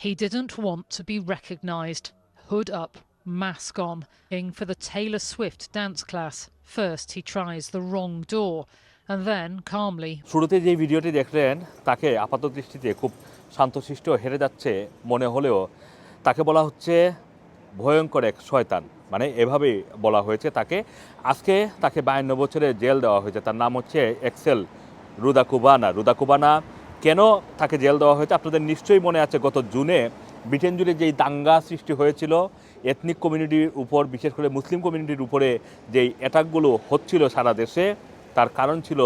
He didn't want to be recognised. Hood up, mask on, in for the Taylor Swift dance class. First, he tries the wrong door, and then, calmly, শুরুতে যে ভিডিওটি দেখলেন তাকে আপাত দৃষ্টিতে খুব শান্তশিষ্ট হেরে যাচ্ছে মনে হলেও তাকে বলা হচ্ছে ভয়ঙ্কর এক শয়তান। মানে এভাবেই বলা হয়েছে তাকে। আজকে তাকে বায়ান্ন বছরের জেল দেওয়া হয়েছে। তার নাম হচ্ছে এক্সেল রুদা কুবানা রুদা কুবানা কেন তাকে জেল দেওয়া হয়েছে? আপনাদের নিশ্চয়ই মনে আছে, গত জুনে ব্রিটেন জুড়ে যেই দাঙ্গা সৃষ্টি হয়েছিল এথনিক কমিউনিটির উপর, বিশেষ করে মুসলিম কমিউনিটির উপরে যেই অ্যাটাকগুলো হচ্ছিল সারা দেশে, তার কারণ ছিল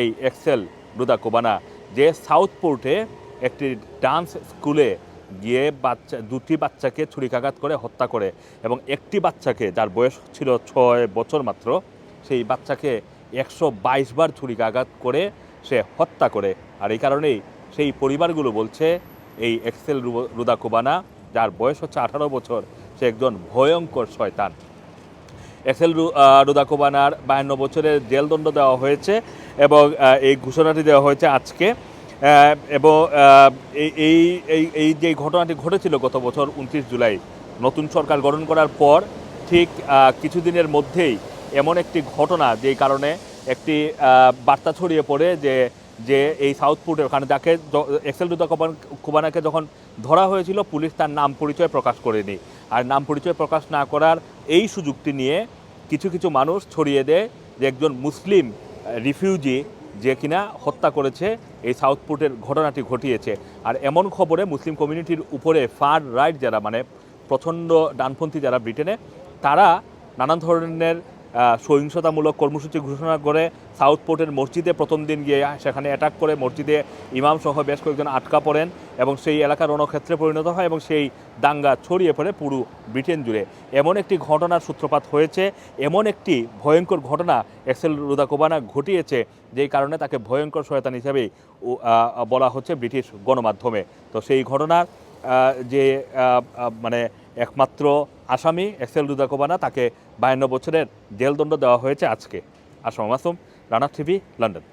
এই এক্সেল রুদা কোবানা, যে সাউথ পোর্টে একটি ডান্স স্কুলে গিয়ে বাচ্চা, দুটি বাচ্চাকে ছুরিকাঘাত করে হত্যা করে এবং একটি বাচ্চাকে, যার বয়স ছিল ছয় বছর মাত্র, সেই বাচ্চাকে একশো বাইশ বার ছুরিকাঘাত করে সে হত্যা করে। আর এই কারণেই সেই পরিবারগুলো বলছে এই এক্সেল রুদা কোবানা যার বয়স হচ্ছে আঠারো বছর সে একজন ভয়ঙ্কর শয়তান। এক্সেল রু- আহ, রুদাকোবানার বায়ান্ন বছরের জেলদণ্ড দেওয়া হয়েছে এবং এই ঘোষণাটি দেওয়া হয়েছে আজকে। এবং এই এই এই এই যে ঘটনাটি ঘটেছিল গত বছর উনত্রিশ জুলাই নতুন সরকার গঠন করার পর ঠিক কিছুদিনের মধ্যেই এমন একটি ঘটনা যেই কারণে একটি বার্তা ছড়িয়ে পড়ে যে যে এই সাউথপুরের ওখানে যাকে এক্সেল রুদা কোবানাকে যখন ধরা হয়েছিল, পুলিশ তার নাম পরিচয় প্রকাশ করেনি। আর নাম পরিচয় প্রকাশ না করার এই সুযোগটি নিয়ে কিছু কিছু মানুষ ছড়িয়ে দেয় যে একজন মুসলিম রিফিউজি যে কিনা হত্যা করেছে, এই সাউথপুটের ঘটনাটি ঘটিয়েছে। আর এমন খবরে মুসলিম কমিউনিটির উপরে ফার রাইট যারা মানে প্রচণ্ড ডানপন্থী যারা ব্রিটেনে, তারা নানান ধরনের সহিংসতামূলক কর্মসূচি ঘোষণা করে সাউথ পোর্টের মসজিদে প্রথম দিন গিয়ে সেখানে অ্যাটাক করে মসজিদে ইমাম সহ বেশ কয়েকজন আটকা পড়েন এবং সেই এলাকা রণক্ষেত্রে পরিণত হয় এবং সেই দাঙ্গা ছড়িয়ে পড়ে পুরো ব্রিটেন জুড়ে। এমন একটি ঘটনার সূত্রপাত হয়েছে, এমন একটি ভয়ঙ্কর ঘটনা এক্সেল রুদাকোবানা ঘটিয়েছে, যেই কারণে তাকে ভয়ঙ্কর শয়তান হিসেবেই বলা হচ্ছে ব্রিটিশ গণমাধ্যমে। তো সেই ঘটনার যে মানে একমাত্র আসামি এক্সেল রুদাকোবানা তাকে বায়ান্ন বছরের জেলদণ্ড দেওয়া হয়েছে আজকে। Assam Masum, Rana TV, London.